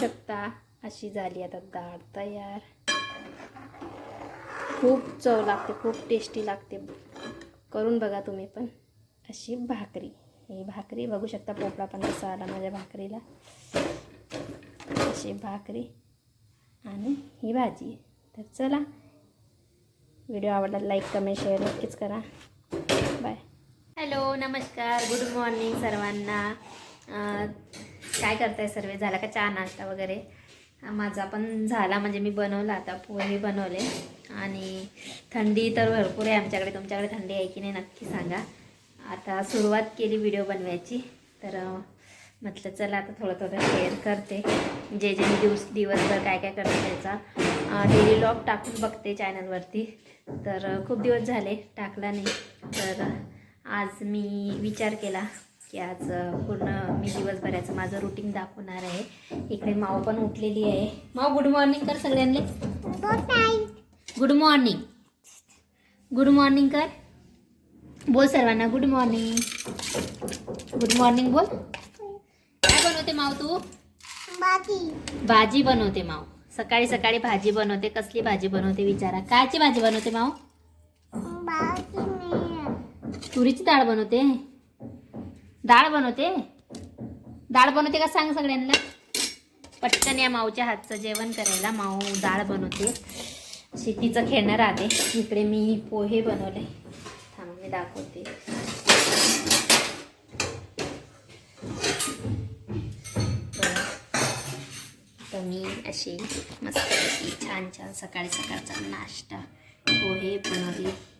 शकता. अशी झाली आता डाळ तयार. खूप चव लागते खूप टेस्टी लागते. करून बघा तुम्ही पण. अशी भाकरी. ही भाकरी बघू शकता पोपळा पण कसा आला माझ्या भाकरीला. अशी भाकरी आणि ही भाजी. तर चला. व्हिडिओ आवडला लाईक कमेंट शेअर नक्कीच करा. बाय हॅलो नमस्कार. गुड मॉर्निंग सर्वांना. काय करताय सर्व? झाला का चहा नाश्ता वगैरे? माझा पण झाला. म्हणजे मी बनवला आता. पोहे बनवले. आणि थंडी तर भरपूर आहे आमच्याकडे. तुमच्याकडे थंडी आहे की नाही नक्की सांगा. आता सुरुवात केली व्हिडिओ बनवायची. तर म्हटलं चला आता थोडं थोडं शेअर करते. जे जे मी दिवस दिवसभर काय काय करते त्याचा. डेली लॉग टाकून बघते चॅनलवरती तर खूप दिवस झाले टाकला नाही. तर आज मी विचार केला. की आज पूर्ण मी दिवसभराचं माझं रुटीन दाखवणार आहे. इकडे माऊ पण उठलेली आहे. माऊ गुड मॉर्निंग कर सगळ्यांनी गुड मॉर्निंग गुड मॉर्निंग कर. बोल सर्वांना गुड मॉर्निंग गुड मॉर्निंग बोल. काय बनवते माऊ तू? भाजी बनवते माऊ. सकाळी सकाळी भाजी बनवते. कसली भाजी बनवते विचारा. कायची भाजी बनवते माऊ? तुरीची डाळ बनवते. डाळ बनवते? डाळ बनवते का सांग सगळ्यांना? पटकन या माऊच्या हातचं जेवण करायला माऊ डाळ बनवते. शेतीचं खेळणं राहते इकडे मी पोहे बनवले. थांब मी दाखवते. तर मी अशी मस्त छान छान सकाळी सकाळचा नाश्ता पोहे बनवले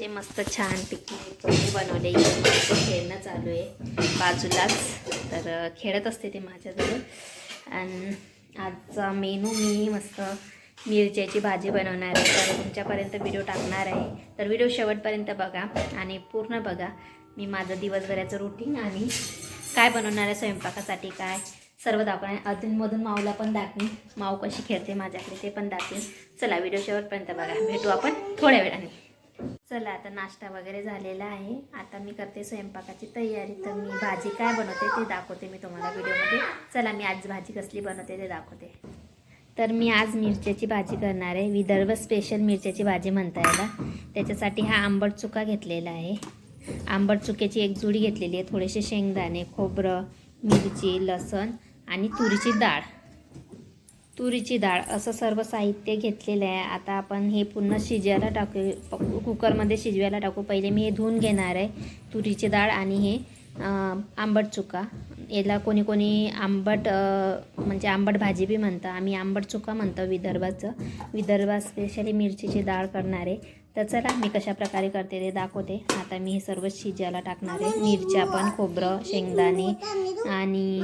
असे मस्त छान पिकनिक बनवले. खेळणं चालू आहे बाजूलाच. तर खेळत असते ते माझ्याजवळ. आणि आजचा मेनू मी मस्त मिरच्याची भाजी बनवणार आहे. तर तुमच्यापर्यंत व्हिडिओ टाकणार आहे. तर व्हिडिओ शेवटपर्यंत बघा आणि पूर्ण बघा. मी माझं दिवसभराचं रुटीन आणि काय बनवणार आहे स्वयंपाकासाठी काय? सर्व दाखवणार अधूनमधून माऊला पण दाखवीन. माऊ कशी खेळते माझ्याकडे ते पण दाखवीन. चला व्हिडिओ शेवटपर्यंत बघा. भेटू आपण थोड्या वेळाने. चला आता नाश्ता वगैरे झालेला आहे. आता मी करते स्वयंपाकाची तयारी. तर मी भाजी काय बनवते ते दाखवते मी तुम्हाला व्हिडिओमध्ये. चला मी आज भाजी कसली बनवते ते दाखवते. तर मी आज मिरच्याची भाजी करणार आहे. विदर्भ स्पेशल मिरच्याची भाजी म्हणता याला. त्याच्यासाठी हा आंबट चुका घेतलेला आहे. आंबट चुक्याची एक जुडी घेतलेली आहे. थोडेसे शेंगदाणे खोबरं मिरची लसण आणि तुरीची डाळ. तुरीची डाळ असं सर्व साहित्य घेतलेलं आहे. आता आपण हे पुन्हा शिजायला टाकू कुकरमध्ये शिजवायला टाकू. पहिले मी हे धुवून घेणार आहे तुरीची डाळ आणि हे आंबट चुका. याला कोणी कोणी आंबट म्हणजे आंबट भाजी बी म्हणतं. आम्ही आंबट चुका म्हणतो विदर्भाचं. विदर्भात स्पेशली मिरचीची डाळ करणार आहे. तर चला मी कशा प्रकारे करते ते दाखवते. आता मी हे सर्व शिजायला टाकणार आहे. मिरच्या पण खोबरं शेंगदाणे आणि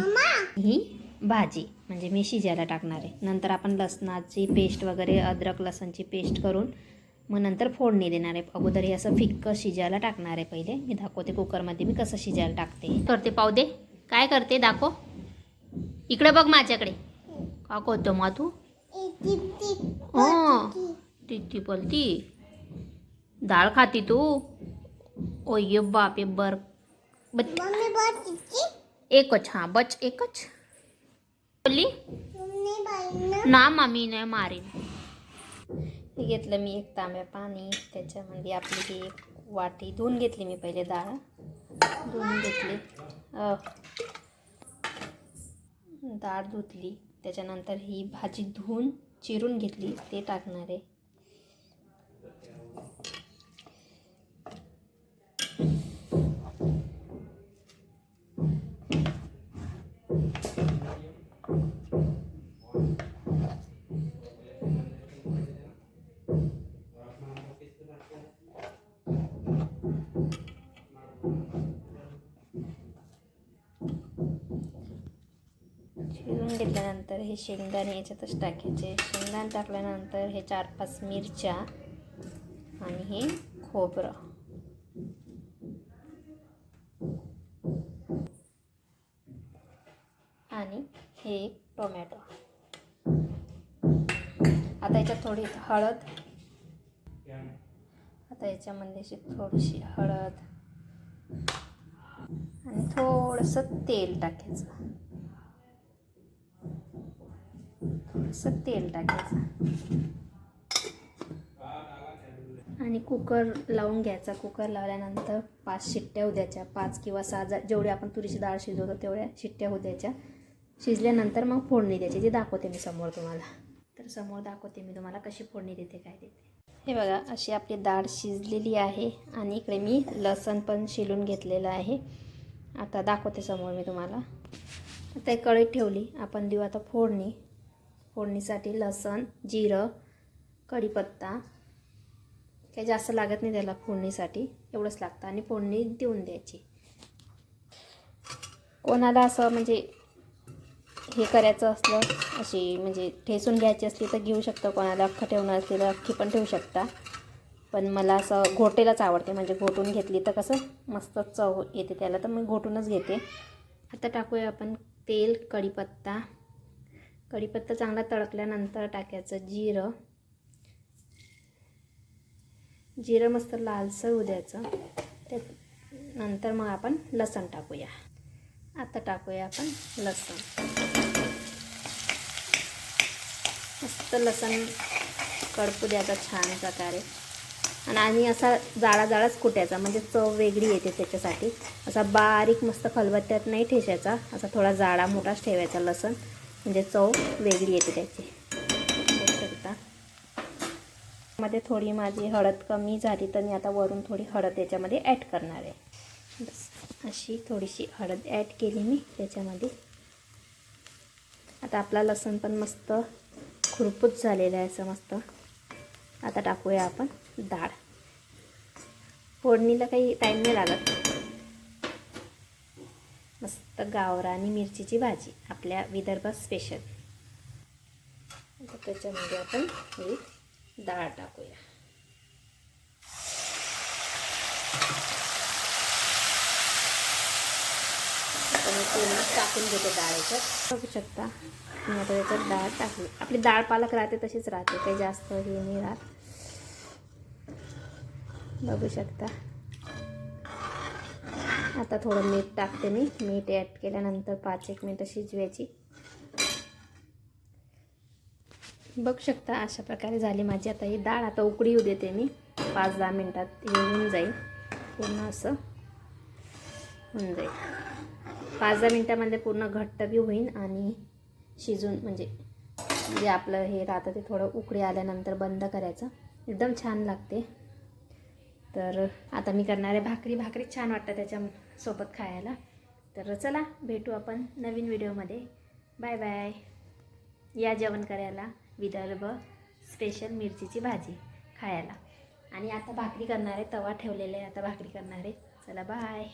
ही भाजी म्हणजे मी शिजायला टाकणार आहे. नंतर आपण लसणाची पेस्ट वगैरे अद्रक लसणची पेस्ट करून मग नंतर फोडणी देणार आहे. अगोदर हे असं फिक्क शिजायला टाकणार आहे पहिले. मी दाखवते कुकरमध्ये मी कसं शिजायला टाकते. करते पाव दे. काय करते दाखव. इकडे बघ माझ्याकडे. का करतो मग तू? ती बोलती डाळ खाती तू? ओय बापे बर. बच. एकच हां बच एकच. बोलली? ना मामी नाही मारीन. घेतलं मी एक तांब्या पाणी त्याच्यामध्ये आपली ती एक वाटी. दोन घेतली मी पहिले डाळ. दोन घेतली. डाळ धुतली. त्याच्यानंतर ही भाजी धुवून चिरून घेतली. ते टाकणार आहे. त्यानंतर हे शेंगदाणे याच्यातच टाकायचे. शेंगदाणे टाकल्यानंतर हे चार पाच मिरच्या आणि हे खोबरं. आणि हे एक टोमॅटो. आता याच्यात थोडी हळद. आता याच्यामध्ये अशी थोडीशी हळद. आणि थोडंसं तेल टाकायचं. थोडंसं तेल टाकायचं. आणि कुकर लावून घ्यायचा. कुकर लावल्यानंतर पाच शिट्ट्या होऊ द्यायच्या. पाच किंवा सहा जा जेवढी आपण तुरीची डाळ शिजवतो तेवढ्या शिट्ट्या होऊ द्यायच्या. शिजल्यानंतर मग फोडणी द्यायची जी दाखवते मी समोर तुम्हाला. तर समोर दाखवते मी तुम्हाला कशी फोडणी देते काय देते. हे बघा अशी आपली डाळ शिजलेली आहे आणि इकडे मी लसण पण शिलून घेतलेलं आहे. आता दाखवते समोर मी तुम्हाला. आता एक कढईत ठेवली. आपण देऊ आता फोडणी. फोडणीसाठी लसण जिरं कढीपत्ता. काही जास्त लागत नाही त्याला फोडणीसाठी एवढंच लागतं. आणि फोडणी देऊन द्यायची. कोणाला असं म्हणजे हे करायचं असलं अशी म्हणजे ठेसून घ्यायची असली तर घेऊ शकतं. कोणाला अख्खं ठेवणार असली तर अख्खी पण ठेवू शकता. पण मला असं घोटेलाच आवडते. म्हणजे घोटून घेतली तर कसं मस्त चव येते त्याला. तर मी घोटूनच घेते. आता टाकूया आपण तेल कढीपत्ता. कढीपत्ता चांगला तळकल्यानंतर टाकायचं जिरं. जिरं मस्त लालसर होऊ द्यायचं. ते नंतर मग आपण लसण टाकूया. आता टाकूया आपण लसण. मस्त लसण कडपू द्यायचा छान प्रकारे. आणि आणि असा जाडा जाडाच कुटायचा. म्हणजे चव वेगळी येते त्याच्यासाठी. असा बारीक मस्त खलबत्त्यात नाही ठेचायचा. असा थोडा जाडा मोठाच ठेवायचा लसण. म्हणजे चव वेगळी येते त्याची. शकता मध्ये थोडी माझी हळद कमी झाली तर मी आता वरून थोडी हळद याच्यामध्ये ॲड करणार आहे. बस अशी थोडीशी हळद ॲड केली मी त्याच्यामध्ये. आता आपला लसण पण मस्त खुरपूत झालेला आहे असं मस्त. आता टाकूया आपण डाळ. फोडणीला काही टाईम नाही लागत. मस्त गावरानी मिरचीची भाजी आपल्या विदर्भ स्पेशल त्याच्यामध्ये आपण ही डाळ टाकूया. मी टाकून घेते डाळ याच्यात. बघू शकता मी आता त्याच्यात डाळ टाकली. आपली डाळ पालक राहते तशीच राहते काही जास्त हे नाही राहत. बघू शकता. आता थोडं मीठ टाकते मी. मीठ ॲड केल्यानंतर पाच एक मिनटं शिजवायची. बघू शकता अशा प्रकारे झाली माझी. आता ही डाळ आता उकडी येऊ देते मी. पाच दहा मिनटात हे होऊन जाईल. पूर्ण असं होऊन जाईल. पाच दहा मिनटामध्ये पूर्ण घट्ट बी होईल आणि शिजून म्हणजे जे आपलं हे राहतं ते थोडं उकडी आल्यानंतर बंद करायचं. एकदम छान लागते. तर आता मी करणार आहे भाकरी. भाकरी छान वाटतं त्याच्या सोबत खायला. तर चला भेटू आपण नवीन व्हिडिओमध्ये. Bye bye. या जेवण करायला विदर्भ स्पेशल मिरचीची भाजी खायला. आणि आता भाकरी करणार आहे तवा ठेवलेला आहे आता भाकरी करणार आहे. चला बाय